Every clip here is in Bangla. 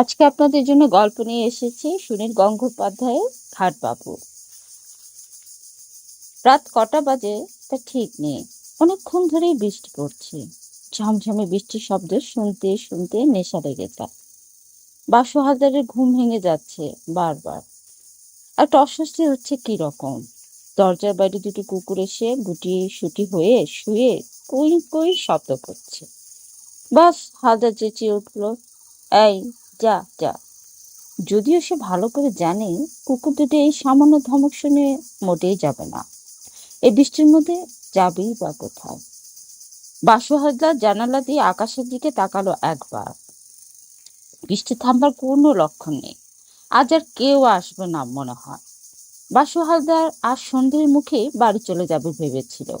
আজকে আপনাদের জন্য গল্প নিয়ে এসেছি। সুনীল গঙ্গোপাধ্যায়ের ঘাটবাবু রাত কটা বাজে তা ঠিক নেই। অনেকক্ষণ ধরেই বৃষ্টি পড়ছে। ঝমঝমে বৃষ্টির শব্দ শুনতে শুনতে নেশা লেগে তার বাসু হাজারের ঘুম ভেঙে যাচ্ছে বারবার। একটা অস্বস্তি হচ্ছে কি রকম দরজার বাইরে দুটো কুকুর এসে গুটি সুটি হয়ে শুয়ে কই কই শব্দ করছে। বাস হালদার চেঁচিয়ে উঠল, এই যা যা। যদিও সে ভালো করে জানে, কুকুর দুটো এই সামান্য ধমক শুনে মোটেই যাবে না। এই বৃষ্টির মধ্যে যাবেই বা কোথায়? বাসুহাজদার জানালা দিয়ে আকাশের দিকে তাকালো একবার। বৃষ্টি থামবার কোনো লক্ষণ নেই। আজ আর কেউ আসবে না মনে হয়। বাসু হালদার আজ সন্ধ্যের মুখে বাড়ি চলে যাবে ভেবেছিল।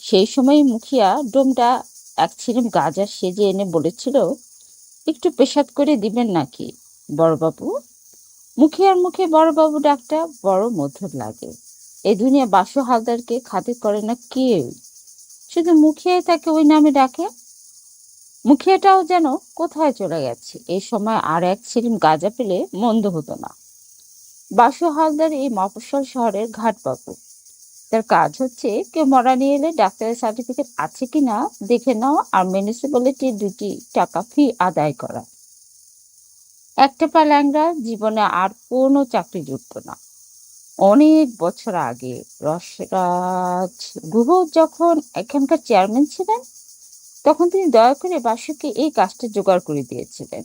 সেই সময় মুখিয়া ডোমটা এক ছিলিম গাজা সেজে এনে বলেছিল একটু পেশাব করে দিবেন নাকি? বড়বাবু? মুখিয়ার মুখে বড়বাবু ডাকটা বড় মধুর লাগে। এই দুনিয়া বাসু হালদারকে খাতির করে না কেউ। শুধু মুখিয়াই তাকে ওই নামে ডাকে। মুখিয়াটাও যেন কোথায় চলে গেছে। এই সময় আর এক ছিলিম গাজা পেলে মন্দ হতো না। বাসু হালদার এই মফস্বল শহরের ঘাটবাবু। তার কাজ হচ্ছে কেউ মরা নিয়ে এলে ডাক্তারের সার্টিফিকেট আছে কিনা দেখে নাও আর মিউনিসিপ্যালিটির দুটি টাকা ফি আদায় করা। একটা পা ল্যাংড়া জীবনে আর কোনো চাকরি জুটতো না। অনেক বছর আগে রসরাজ গুহ যখন এখানকার চেয়ারম্যান ছিলেন, তখন তিনি দয়া করে বাসুকে এই কাজটা জোগাড় করে দিয়েছিলেন।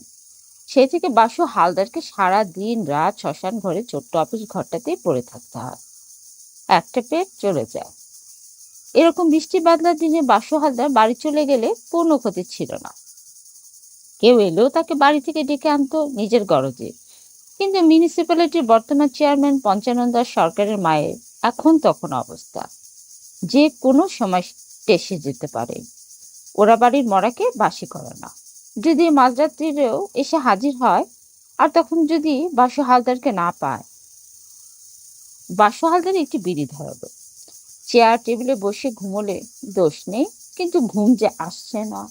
সেই থেকে বাসু হালদারকে সারা দিন রাত শ্মশান ঘরে ছোট্ট অফিস ঘরটাতেই পড়ে থাকতে হয়। একটা পেট চলে যায়। এরকম বৃষ্টি বাদলার দিনে বাসু হালদার বাড়ি চলে গেলে কোনো ক্ষতি ছিল না। কেউ এলেও তাকে বাড়ি থেকে ডেকে আনতো নিজের গরজে। কিন্তু মিউনিসিপ্যালিটির বর্তমান চেয়ারম্যান পঞ্চানন্দ সরকারের মায়ের এখন তখন অবস্থা। যে কোনো সময় টেসে যেতে পারে। ওরা বাড়ির মরাকে বাসি করে না। যদি মাঝরাত্রিরেও এসে হাজির হয়, আর তখন যদি বাসু হালদারকে না পায় বাসু হালদার একটি বিড়ি ধরালো চেয়ার টেবিলে বসে ঘুমোলে দোষ নেই, কিন্তু ঘুম যে আসছে না।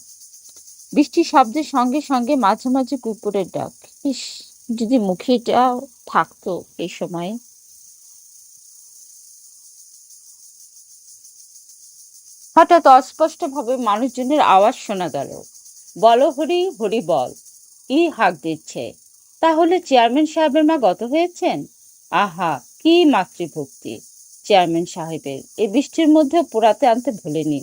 বৃষ্টি শব্দের সঙ্গে সঙ্গে মাঝে মাঝে কুকুরের ডাক, ইস, যদি মুখিটাও থাকতো এই সময়ে? হঠাৎ অস্পষ্ট ভাবে মানুষজনের আওয়াজ শোনা গেল। বল হরি হরি বল, ই হাঁক দিচ্ছে। তাহলে চেয়ারম্যান সাহেবের মা গত হয়েছেন? আহা কি মাতৃভক্তি? চেয়ারম্যান সাহেবের। এ বৃষ্টির মধ্যে পোড়াতে আনতে ভুলেনি।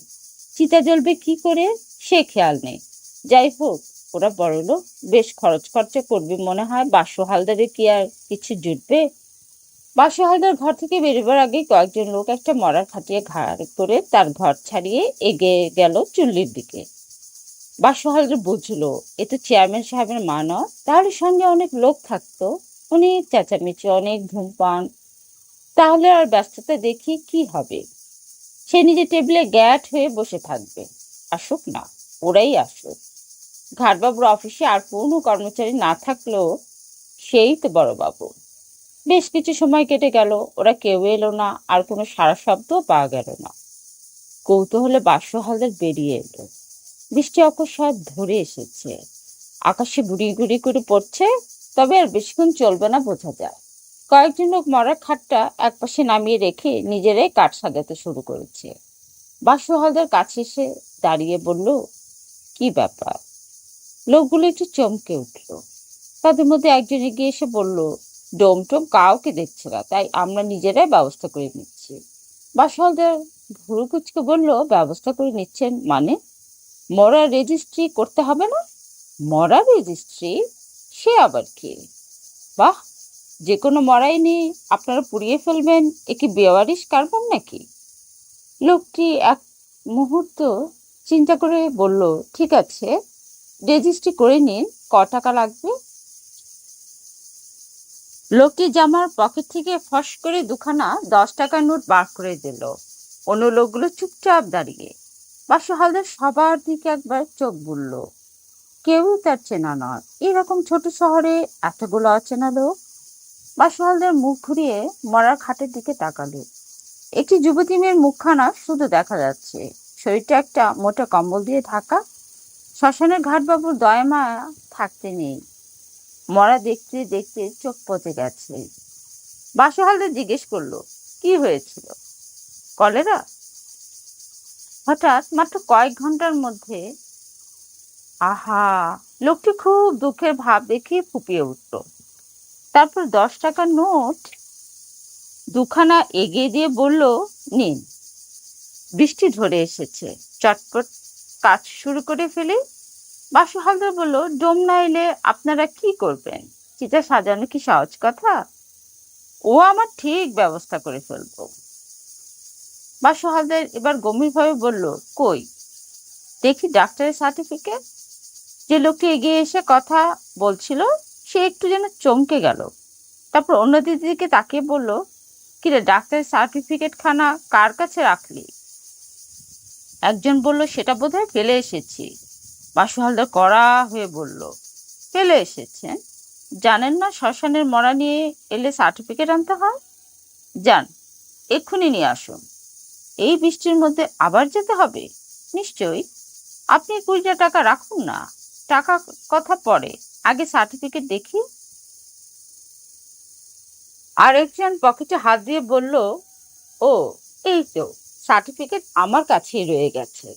চিতা জ্বলবে কি করে? সে খেয়াল নেই। যাই হোক, ওরা বড় লোক, বেশ খরচ খরচা করবে মনে হয়। বাসু হালদারে কি আর কিছু জুটবে? বাসু হালদার ঘর থেকে বেরোবার আগে কয়েকজন লোক একটা মরার খাটিয়ে ঘাড় করে তার ঘর ছাড়িয়ে এগিয়ে গেল চুল্লির দিকে। বাসু হালদার বুঝলো, এ তো চেয়ারম্যান সাহেবের মা নয়। তাহলে সঙ্গে অনেক লোক থাকতো। অনেক চেঁচামেচি, অনেক ধূমপান তাহলে আর ব্যস্ততা দেখি কি হবে? সে নিজে টেবিলে গ্যাট হয়ে বসে থাকবে। আসুক না, ওরাই আসুক। ঘাটবাবুর অফিসে আর কোনো কর্মচারী না থাকলেও সেই তো বড়বাবু। বেশ কিছু সময় কেটে গেল, ওরা কেউ এলো না, আর কোনো সারা শব্দও পাওয়া গেল না। কৌতূহলে বাসু বেরিয়ে এলো। বৃষ্টি অকস্মাৎ ধরে এসেছে। আকাশে গুড়ি গুড়ি করে পড়ছে, তবে আর বেশিক্ষণ চলবে না, বোঝা যায়। কয়েকজন লোক মরার খাটটা একপাশে নামিয়ে রেখে নিজেরাই কাঠ সাজাতে শুরু করেছে। বাসু হালদার কাছে এসে দাঁড়িয়ে বলল, কি ব্যাপার? লোকগুলো একটু চমকে উঠল। তাদের মধ্যে একজন এগিয়ে এসে বলল ডোম টোম কাউকে দেখছে না, তাই আমরা নিজেরাই ব্যবস্থা করে নিচ্ছি। বাসু হালদার ভুরু কুচকে বলল, ব্যবস্থা করে নিচ্ছেন মানে? মরা রেজিস্ট্রি করতে হবে না? মরা রেজিস্ট্রি সে আবার কি? বাহ যে কোনো মরাই নিয়ে আপনারা পুড়িয়ে ফেলবেন, এ কি বেওয়ারিশ কার্বন নাকি? লোকটি এক মুহূর্ত চিন্তা করে বলল, ঠিক আছে, রেজিস্ট্রি করে নিন, ক টাকা লাগবে? লোকটি জামার পকেট থেকে ফস করে দুখানা দশ টাকার নোট বার করে দিল। অন্য লোকগুলো চুপচাপ দাঁড়িয়ে। বাসু হালদার সবার দিকে একবার চোখ বুলল। কেউ তার চেনা নয়। এরকম ছোট শহরে এতগুলো অচেনা লোক বাসু হালদার মুখ ঘুরিয়ে মরার খাটের দিকে তাকালো। একটি যুবতী মেয়ের মুখখানা শুধু দেখা যাচ্ছে। শরীরটা একটা মোটা কম্বল দিয়ে ঢাকা। শ্মশানের ঘাটবাবুর দয়া মায়া থাকতে নেই। মরা দেখতে দেখতে চোখ পচে গেছে। বাসু হালদার জিজ্ঞেস করল, কি হয়েছিল? কলেরা? হঠাৎ মাত্র কয়েক ঘণ্টার মধ্যে আহা, লোকটি খুব দুঃখের ভাব দেখিয়ে ফুপিয়ে উঠল। তারপর দশ টাকার নোট দুখানা এগিয়ে দিয়ে বলল, নিন। বৃষ্টি ধরে এসেছে। চটপট কাজ শুরু করে ফেলি। বাসু হালদার বলল, ডোম না এলে আপনারা কি করবেন? চিতা সাজানো কি সহজ কথা? ও আমার ঠিক ব্যবস্থা করে ফেলব। বাসু হালদার এবার গম্ভীরভাবে বলল, কই? দেখি ডাক্তারের সার্টিফিকেট? যে লোকটি এগিয়ে এসে কথা বলছিল সে একটু যেন চমকে গেল। তারপর অন্য দিদিকে তাকিয়ে বলল, কিরে, ডাক্তারের সার্টিফিকেট খানা কার কাছে রাখলি? একজন বলল, সেটা বোধহয় ফেলে এসেছি। বাসু হালদার কড়া হয়ে বলল, ফেলে এসেছেন জানেন না শ্মশানের মরা নিয়ে এলে সার্টিফিকেট আনতে হয়? যান, এক্ষুনি নিয়ে আসুন। এই বৃষ্টির মধ্যে আবার যেতে হবে? নিশ্চয়ই। আপনি কুড়িটা টাকা রাখুন না। টাকা কথা পরে। আগে সার্টিফিকেট দেখি। আরেকজন পকেটে হাত দিয়ে বলল, ও, এই তো সার্টিফিকেট আমার কাছেই রয়ে গেছে।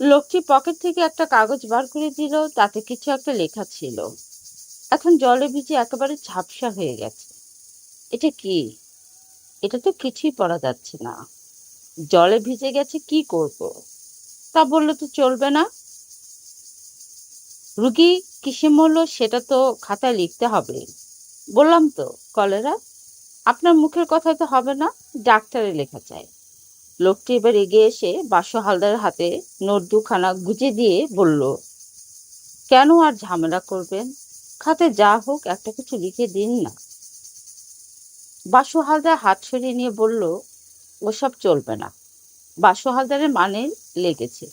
লোকটি পকেট থেকে একটা কাগজ বার করে দিল, তাতে কিছু একটা লেখা ছিল। এখন জলে ভিজে একেবারে ঝাপসা হয়ে গেছে। এটা কি? এটা তো কিছুই পড়া যাচ্ছে না। জলে ভিজে গেছে, কি করব? তা বললে তো চলবে না। রুগী কিসে মরল সেটা তো খাতায় লিখতে হবে। বললাম তো, কলেরা, আপনার মুখের কথা তো হবে না, ডাক্তারে লেখা চাই। লোকটি এবার এগিয়ে এসে বাসু হালদার হাতে নোট দুখানা গুজে দিয়ে বলল, কেন আর ঝামেলা করবেন? খাতে যা হোক, একটা কিছু লিখে দিন না। বাসু হালদার হাত সরিয়ে নিয়ে বলল, ওসব চলবে না। বাসু হালদারের মানে লেগেছে।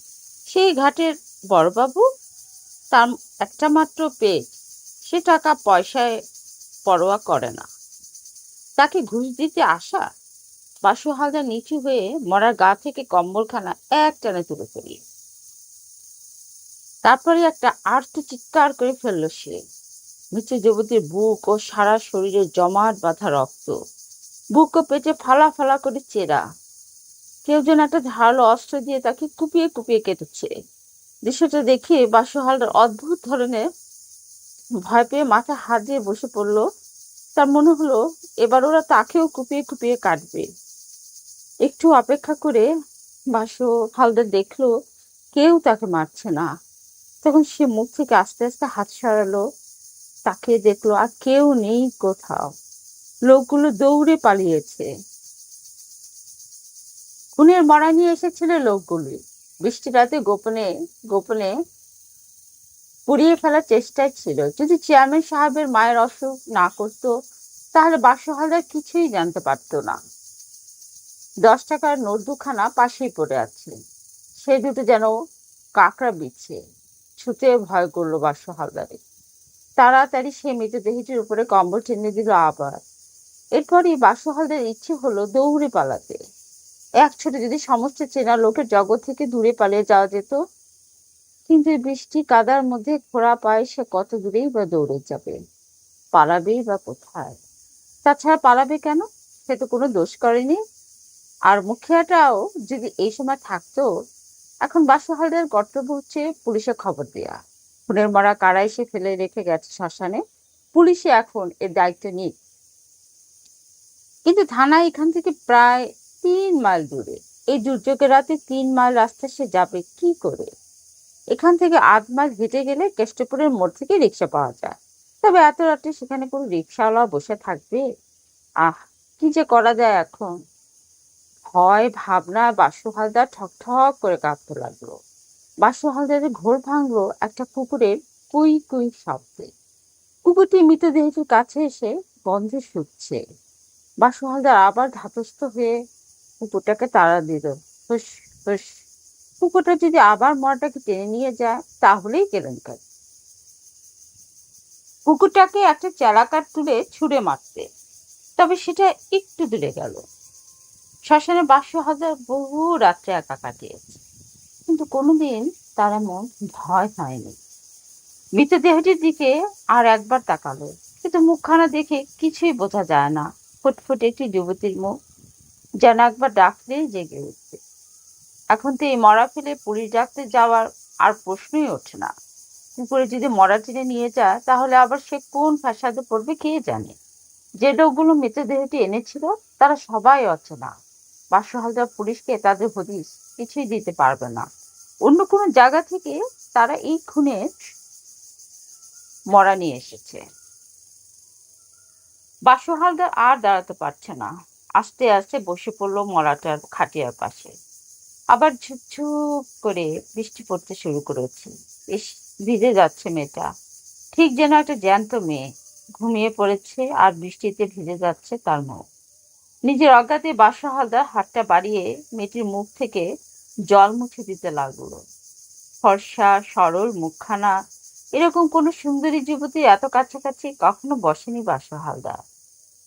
সেই ঘাটের বড়বাবু, তার একটা মাত্র পেট সে টাকা পয়সায় পরোয়া করে না। তাকে ঘুষ দিতে আসা বাসু হালদার নিচু হয়ে মরার গা থেকে কম্বলখানা এক টানে তুলে ফেলি তারপরে একটা আর্ত চিৎকার করে ফেলল সে। নিচু যুবতীর বুক ও সারা শরীরে জমাট বাঁধা রক্ত। বুক ও পেটে ফালা ফালা করে চেরা। কেউ যেন একটা ধারালো অস্ত্র দিয়ে তাকে কুপিয়ে কুপিয়ে কেটেছে। দৃশ্যটা দেখে বাসু হালদার অদ্ভুত ধরনের ভয় পেয়ে মাথায় হাত দিয়ে বসে পড়ল। তার মনে হলো, এবার ওরা তাকেও কুপিয়ে কুপিয়ে কাটবে। একটু অপেক্ষা করে বাসু হালদার দেখল, কেউ তাকে মারছে না। তখন সে মুখ থেকে আস্তে আস্তে হাত সরালো। তাকে দেখল, আর কেউ নেই কোথাও। লোকগুলো দৌড়ে পালিয়েছে। খুনের মরা নিয়ে এসেছিল লোকগুলি। বৃষ্টি রাতে গোপনে গোপনে পুড়িয়ে ফেলার চেষ্টায় ছিল। যদি চেয়ারম্যান সাহেবের মায়ের অসুখ না করতো, তাহলে বাসু হালদার কিছুই জানতে পারতো না। দশ টাকার নোট দুখানা পাশেই পড়ে আছে। সে দুটো যেন কাঁকড়া বিচ্ছে ছুটে ভয় করল বাসু হালদারে তাড়াতাড়ি সে মৃতদেহটির উপরে কম্বল টেনে দিল আবার। এরপরই বাসু হালদার ইচ্ছে হলো দৌড়ে পালাতে। এক ছোটে যদি সমস্ত চেনা লোকের জগৎ থেকে দূরে পালিয়ে যাওয়া যেত, কিন্তু বৃষ্টি কাদার মধ্যে ঘোড়া পায়ে সে কত দূরেই বা দৌড়ে যাবে? পালাবেই বা কোথায়? তাছাড়া পালাবে কেন? সে তো কোনো দোষ করেনি। আর মুখিয়াটাও যদি এই সময় থাকতো, এখন বাসু হালদার কর্তব্য হচ্ছে পুলিশে খবর দেয়া। খুনের মরা কারা এসে ফেলে রেখে গেছে শ্মশানে। পুলিশে এখন এর দায়িত্ব নিক। কিন্তু থানা এখান থেকে প্রায় তিন মাইল দূরে। এই দুর্যোগের রাতে তিন মাইল রাস্তা সে যাবে কি করে? এখান থেকে আধ মাইল হেঁটে গেলে কেষ্টপুরের মোড় থেকে রিক্সা পাওয়া যায়। তবে এত রাতে সেখানে কোনো রিক্সাওয়ালা বসে থাকবে? আহ, কি যে করা যায় এখন? ভয়, ভাবনা, বাসু হালদার ঠক ঠক করে কাঁপতে লাগল। বাসু হালদারের ঘোর ভাঙলো, একটা কুকুরের কুই কুই শব্দে। কুকুরটি মৃতদেহটির কাছে এসে গন্ধে শুকছে। বাসু হালদার আবার ধাতস্থ হয়ে কুকুরটাকে তাড়া দিল। হুস হুস কুকুরটা যদি আবার মরাটাকে টেনে নিয়ে যায়, তাহলেই কেলেঙ্কারি। কুকুরটাকে একটা চালাকার তুলে ছুঁড়ে মারতে। তবে সেটা একটু দূরে গেল। শ্মশানে বাসু হাজার বহু রাত্রে একা কাটিয়েছে। কিন্তু কোনোদিন তার এমন ভয় হয়নি। মৃতদেহটির দিকে আর একবার তাকালো। কিন্তু মুখখানা দেখে কিছুই বোঝা যায় না। ফুটফুটে একটি যুবতীর মুখ যেন একবার ডাকলেই জেগে উঠবে। এখন তো এই মরা ফেলে পুলিশ ডাকতে যাওয়ার আর প্রশ্নই ওঠে না। পুকুরে যদি মরা টেনে নিয়ে যায়, তাহলে আবার সে কোন ফ্যাসাদে পড়বে কে জানে? যে লোকগুলো মৃতদেহটি এনেছিল, তারা সবাই অচেনা। বাসু হালদার পুলিশকে তাদের হদিস কিছুই দিতে পারবে না। অন্য কোনো জায়গা থেকে তারা এই খুনের মরা নিয়ে এসেছে। বাসু হালদার আর দাঁড়াতে পারছে না। আস্তে আস্তে বসে পড়ল মরাটার খাটিয়ার পাশে। আবার ঝুপঝুপ করে বৃষ্টি পড়তে শুরু করেছে। বেশ ভিজে যাচ্ছে মেয়েটা। ঠিক যেন একটা জ্যান্ত মেয়ে ঘুমিয়ে পড়েছে আর বৃষ্টিতে ভিজে যাচ্ছে তার মুখ। নিজের অজ্ঞাতে বাসু হালদার হাতটা বাড়িয়ে মেয়েটির মুখ থেকে জল মুছে দিতে লাগল। ফর্সা, সরল, মুখখানা, এরকম কোনো সুন্দরী যুবতী এত কাছাকাছি কখনো বসেনি বাসু হালদার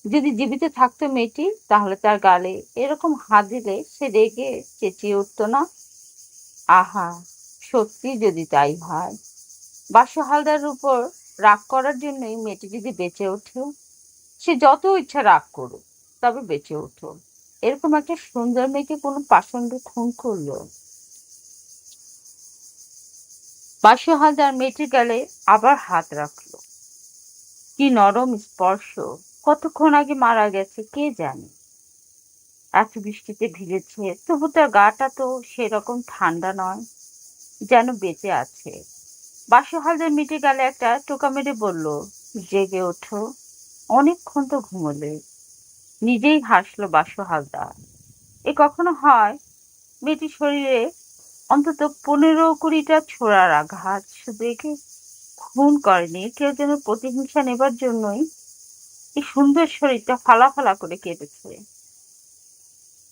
যদি জীবিত থাকতো মেয়েটি, তাহলে তার গালে এরকম হাত দিলে সে রেগে চেঁচিয়ে উঠতো না। আহা, সত্যি যদি তাই হয়। বাসু হালদার উপর রাগ করার জন্যই মেয়েটি যদি বেঁচে ওঠে, সে যত ইচ্ছা রাগ করুক, তবে বেঁচে ওঠো। এরকম একটা সুন্দর মেয়েকে কোনো পাষণ্ড খুন করল। বাসু হালদার মেয়েটির গালে আবার হাত রাখল। কি নরম স্পর্শ। কতক্ষণ আগে মারা গেছে, কে জানে? এত বৃষ্টিতে ভিজেছে, তবু তার গাটা তো সেরকম ঠান্ডা নয়, যেন বেঁচে আছে। বাসু হালদার মিটে গেলে একটা টোকা মেরে বলল, জেগে ওঠো। অনেকক্ষণ তো ঘুমোলে। নিজেই হাসলো বাসু হালদার এ কখনো হয়? মেয়েটির শরীরে অন্তত পনেরো কুড়িটা ছোড়ার আঘাত। শুধু একে খুন করেনি, কেউ যেন প্রতিহিংসা নেবার জন্যই এই সুন্দর শরীরটা ফালা ফালা করে কেটেছে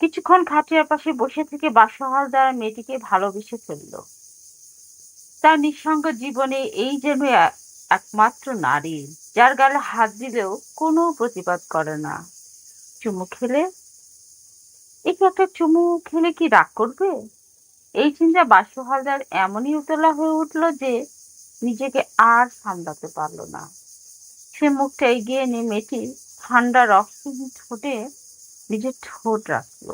কিছুক্ষণ খাটিয়ার পাশে বসে থেকে বাসু হালদার মেয়েটিকে ভালোবেসে ফেলল। তার নিঃসঙ্গ জীবনে এই যেন একমাত্র নারী, যার গালে হাত দিলেও কোনো প্রতিবাদ করে না। চুমু খেলে? একে একটা চুমু খেলে কি রাগ করবে? এই চিন্তা বাসু হালদার এমনই উতলা হয়ে উঠল যে, নিজেকে আর সামলাতে পারল না। সে মুখটা এগিয়ে এনে মেয়েটি ঠান্ডা রক্তহীন ঠোঁটে নিজের ঠোঁট রাখল।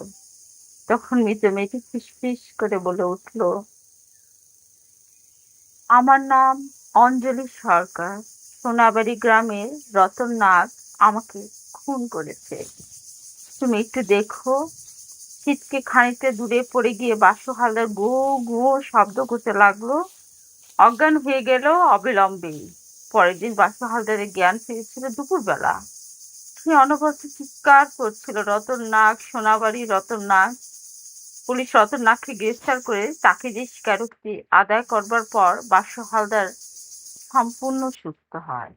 তখন মৃত মেয়েটি ফিসফিস করে বলে উঠল, আমার নাম অঞ্জলি সরকার। সোনাবাড়ি গ্রামের রতন নাগ আমাকে খুন করেছে। তুমি একটু দেখো। চিৎকে খানিকটা দূরে পড়ে গিয়ে বাসু হালদার গো গো শব্দ করতে লাগল। অজ্ঞান হয়ে গেল অবিলম্বে পরের দিন বাসু হালদারের জ্ঞান ফিরেছিল দুপুরবেলা। সে অনবরত চিৎকার করছিল, রতন নাগ, সোনাবাড়ি রতন নাগ। পুলিশ রতন নাগকে গ্রেফতার করে তাকে যে স্বীকারোক্তি আদায় করবার পর বাসু হালদার সম্পূর্ণ সুস্থ হয়।